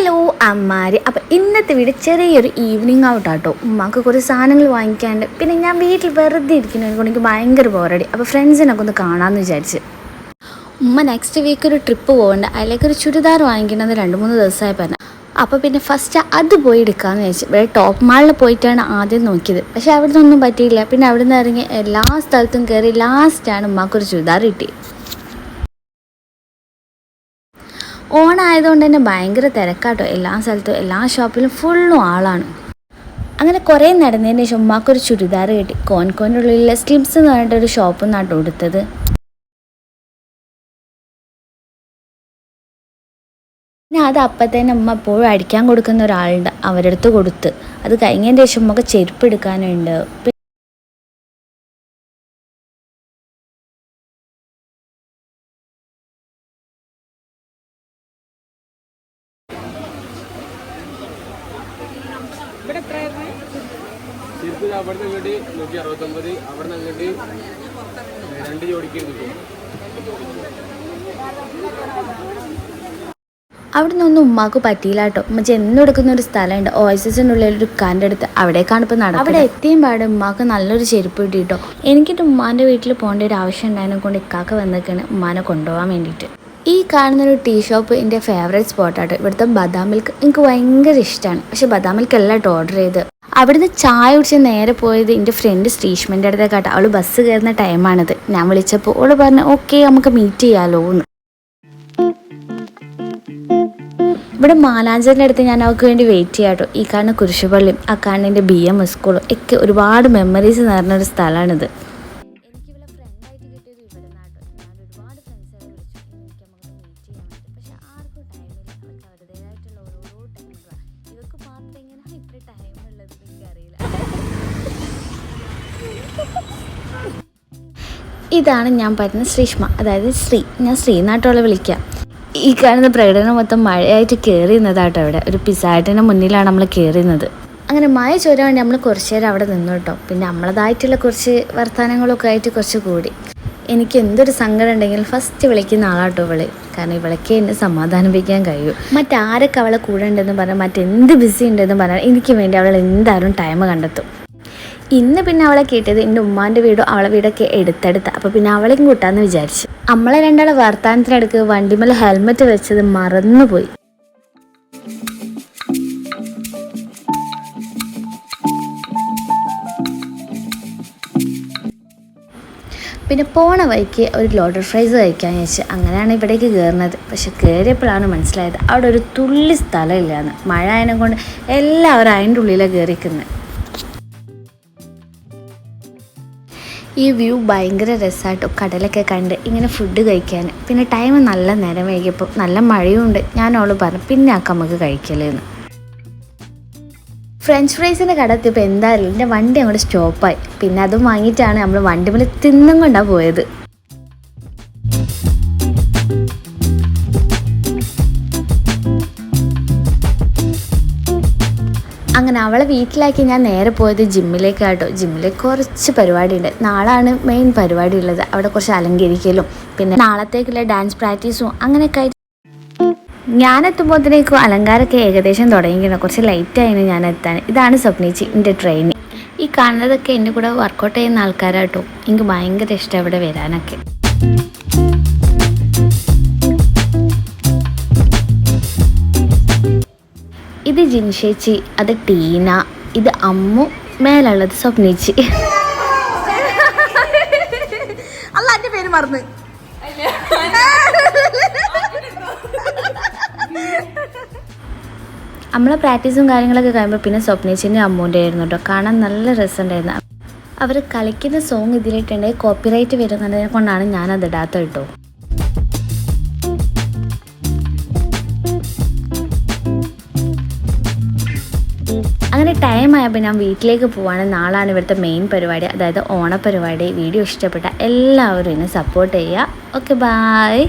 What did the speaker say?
Hello അമ്മാര്. അപ്പം ഇന്നത്തെ വീട് ചെറിയൊരു ഈവനിങ് ഔട്ട് ആട്ടോ. ഉമ്മാക്ക് കുറേ സാധനങ്ങൾ വാങ്ങിക്കാണ്ട് പിന്നെ ഞാൻ വീട്ടിൽ വെറുതെ ഇരിക്കുന്നതിനെ എനിക്ക് ഭയങ്കര ബോറടി അപ്പോൾ ഫ്രണ്ട്സിനൊക്കെ ഒന്ന് കാണാമെന്ന് വിചാരിച്ച്. ഉമ്മ നെക്സ്റ്റ് വീക്ക് ഒരു ട്രിപ്പ് പോകണ്ട അതിലേക്ക് ഒരു ചുരിദാർ വാങ്ങിക്കണമെന്ന് രണ്ട് മൂന്ന് ദിവസമായി പറഞ്ഞു. അപ്പോൾ പിന്നെ ഫസ്റ്റ് അത് പോയി എടുക്കാമെന്ന് വിചാരിച്ചു. ഇവിടെ ടോപ്പ് മാളിൽ പോയിട്ടാണ് ആദ്യം നോക്കിയത്. പക്ഷേ അവിടെ നിന്നൊന്നും പറ്റിയില്ല. പിന്നെ അവിടെ നിന്ന് ഇറങ്ങി എല്ലാ സ്ഥലത്തും കയറി ലാസ്റ്റാണ് ഉമ്മാക്കൊരു ചുരിദാർ കിട്ടിയത് ഓണായതുകൊണ്ട് തന്നെ ഭയങ്കര തിരക്കാട്ടോ. എല്ലാ സ്ഥലത്തും എല്ലാ ഷോപ്പിലും ഫുള്ളും ആളാണ്. അങ്ങനെ കുറേ നടന്നതിന് ശേഷം ഉമ്മാക്കൊരു ചുരിദാർ കിട്ടി. കോൻകോന്റെ ഉള്ളിലെ സ്ലിംസ് എന്ന് പറഞ്ഞിട്ടൊരു ഷോപ്പിൽ നിന്നാട്ടോ കൊടുത്തത് പിന്നെ അത് അപ്പം തന്നെ ഉമ്മ എപ്പോഴും അടിക്കാൻ കൊടുക്കുന്ന ഒരാളുണ്ട് അവരുടെ അടുത്ത് കൊടുത്ത്. അത് കഴിഞ്ഞതിന്റെ ശേഷം ഉമ്മക്ക് ചെരുപ്പ് എടുക്കാനുണ്ട്. പി- ചെരുപ്പ് ഇത് അവിടുന്ന് ഇങ്ങോട്ട് നൂറ്റി അറുപത്തൊമ്പത് അവിടുന്ന് അങ്ങോട്ട് രണ്ട് ജോഡിക്ക് കിട്ടും. അവിടെ നിന്നൊന്നും ഉമ്മാക്ക് പറ്റിയില്ല കേട്ടോ. ഉമ്മ ചെന്ന് കൊടുക്കുന്ന ഒരു സ്ഥലമുണ്ട്. ഓയസിന്റെ ഉള്ളിൽ ഒരു കാന്റെ അടുത്ത് അവിടേക്കാണ് ഇപ്പോൾ നടക്കുന്നത്. അവിടെ എത്തിയും പാടെ. ഉമ്മാക്ക് നല്ലൊരു ചെരുപ്പ് കിട്ടി കേട്ടോ എനിക്കിട്ട് ഉമ്മാന്റെ വീട്ടിൽ പോകേണ്ട ഒരു ആവശ്യം ഉണ്ടായതിനെ കൊണ്ട് ഇക്കാക്ക വന്നേക്കാണ് ഉമ്മാനെ കൊണ്ടുപോകാൻ വേണ്ടിയിട്ട്. ഈ കാണുന്ന ഒരു ടീ ഷോപ്പ് എന്റെ ഫേവറേറ്റ് സ്പോട്ടാട്ടോ. ഇവിടുത്തെ ബദാം മിൽക്ക് എനിക്ക് ഭയങ്കര ഇഷ്ടമാണ് പക്ഷേ ബദാം മിൽക്ക് അല്ല കേട്ടോ ഓർഡർ ചെയ്ത് അവിടുന്ന് ചായ കുടിച്ച് നേരെ പോയത് എന്റെ ഫ്രണ്ട് സ്റ്റേഷ്മെന്റെ അടുത്തേക്കാട്ടോ അവൾ ബസ് കയറുന്ന ടൈമാണിത് ഞാൻ വിളിച്ചപ്പോൾ അവൾ പറഞ്ഞു ഓക്കെ നമുക്ക് മീറ്റ് ചെയ്യാലോ എന്ന്. ഇവിടെ മാലാഞ്ചലിന്റെ അടുത്ത് ഞാൻ അവൾക്ക് വേണ്ടി വെയിറ്റ് ചെയ്യാം കേട്ടോ ഈ കാണുന്ന കുരിശുപള്ളിയും ആ കാണുന്നതിന്റെ ബി എം സ്കൂളും ഒക്കെ ഒരുപാട് മെമ്മറീസ് നിറഞ്ഞൊരു സ്ഥലമാണിത്. ഇതാണ് ഞാൻ പറയുന്ന ശ്രീഷ്മ. അതായത് ശ്രീ. ഞാൻ ശ്രീനാട്ടോളെ വിളിക്കാം. ഈ കാണുന്ന പ്രകടനം മൊത്തം മഴയായിട്ട് കയറിയുന്നതാട്ടോ അവിടെ. ഒരു പിസാറ്റിന്റെ മുന്നിലാണ് നമ്മൾ കയറിയുന്നത് അങ്ങനെ മഴ ചോരാൻ വേണ്ടി നമ്മൾ കുറച്ച് നേരം അവിടെ നിന്നു കേട്ടോ. പിന്നെ നമ്മളതായിട്ടുള്ള കുറച്ച് വർത്തമാനങ്ങളൊക്കെ ആയിട്ട് കുറച്ച് കൂടി. എനിക്ക് എന്തൊരു സങ്കടം ഉണ്ടെങ്കിലും ഫസ്റ്റ് വിളിക്കുന്ന ആളാട്ടോ ഇവൾ. കാരണം ഇവളൊക്കെ എന്നെ സമാധാനിപ്പിക്കാൻ കഴിയൂ. മറ്റാരൊക്കെ അവളെ കൂടെ ഉണ്ടെന്ന് പറഞ്ഞാൽ മറ്റെന്ത് ബിസി ഉണ്ടെന്ന് പറഞ്ഞാൽ എനിക്ക് വേണ്ടി അവൾ എന്തായാലും ടൈം കണ്ടെത്തും. ഇന്ന് പിന്നെ അവളെ കേട്ടത് എന്റെ ഉമ്മാന്റെ വീടും അവളെ വീടൊക്കെ എടുത്തെടുത്ത. അപ്പോൾ പിന്നെ അവളെയും കൂട്ടാന്ന് വിചാരിച്ചു. നമ്മളെ രണ്ടാളെ വർത്താനത്തിനടുക്ക് വണ്ടിമല ഹെൽമെറ്റ് വെച്ചത് മറന്നുപോയി. പിന്നെ പോണ വഴിക്ക് ഒരു ലോഡർ ഫ്രൈസ് കഴിക്കാൻ വെച്ച് അങ്ങനെയാണ് ഇവിടേക്ക് കയറുന്നത്. പക്ഷെ കയറിയപ്പോഴാണ് മനസ്സിലായത് അവിടെ ഒരു തുള്ളി സ്ഥലമില്ലാന്ന്. മഴ ആയതിനെ കൊണ്ട് എല്ലാവരും അതിന്റെ ഉള്ളിലാണ് കയറിക്കുന്നത് ഈ വ്യൂ ഭയങ്കര രസമായിട്ടോ കടലൊക്കെ കണ്ട് ഇങ്ങനെ ഫുഡ് കഴിക്കാൻ. പിന്നെ ടൈം നല്ല നേരം വൈകിയപ്പോൾ നല്ല മഴയും ഉണ്ട് ഞാൻ അവൾ പറഞ്ഞു പിന്നെ ആക്കാം നമുക്ക് കഴിക്കലെന്ന്. ഫ്രഞ്ച് ഫ്രൈസിന്റെ കട എത്തിയപ്പോൾ എന്തായാലും എന്റെ വണ്ടി അങ്ങോട്ട് സ്റ്റോപ്പായി പിന്നെ അതും വാങ്ങിയിട്ടാണ് നമ്മൾ വണ്ടി മേലെ തിന്നും കൊണ്ടാണ് പോയത്. അങ്ങനെ അവളെ വീട്ടിലാക്കി ഞാൻ നേരെ പോയത് ജിമ്മിലേക്ക് കേട്ടോ ജിമ്മിൽ കുറച്ച് പരിപാടിയുണ്ട്. നാളാണ് മെയിൻ പരിപാടി ഉള്ളത് അവിടെ കുറച്ച് അലങ്കരിക്കലും പിന്നെ നാളത്തേക്കുള്ള ഡാൻസ് പ്രാക്ടീസും അങ്ങനെയൊക്കെ ആയിട്ട്. ഞാൻ എത്തുമ്പോഴത്തേക്കും അലങ്കാരമൊക്കെ ഏകദേശം തുടങ്ങിക്കണം കുറച്ച് ലൈറ്റായിരുന്നു ഞാൻ എത്താൻ. ഇതാണ് സ്വപ്നിച്ചി എന്റെ ട്രെയിനിങ് ഈ കാണുന്നതൊക്കെ എന്റെ കൂടെ വർക്കൗട്ട് ചെയ്യുന്ന ആൾക്കാരാട്ടോ. എനിക്ക് ഭയങ്കര ഇഷ്ടം ഇവിടെ വരാനൊക്കെ. ജിൻഷേച്ചി അത് ടീന ഇത് അമ്മു മേലുള്ളത് സ്വപ്നേച്ചി. അല്ല എന്റെ പേര് മറന്ന്. നമ്മളെ പ്രാക്ടീസും കാര്യങ്ങളൊക്കെ കഴിയുമ്പോൾ പിന്നെ സ്വപ്നേച്ചിന്റെ അമ്മൂന്റെ ആയിരുന്നു കേട്ടോ കാണാൻ നല്ല രസമുണ്ടായിരുന്നു. അവർ കളിക്കുന്ന സോങ് ഇതിലിട്ടുണ്ടെങ്കിൽ കോപ്പിറൈറ്റ് വരുന്നതിനെ കൊണ്ടാണ് ഞാനത് ഇടാത്ത കേട്ടോ അങ്ങനെ ടൈം ആയപ്പോൾ ഞാൻ വീട്ടിലേക്ക് പോവാണ്. നാളാണ് ഇവിടുത്തെ മെയിൻ പരിപാടി. അതായത് ഓണപരിപാടി വീഡിയോ ഇഷ്ടപ്പെട്ട എല്ലാവരും എന്നെ സപ്പോർട്ട് ചെയ്യുക. Okay bye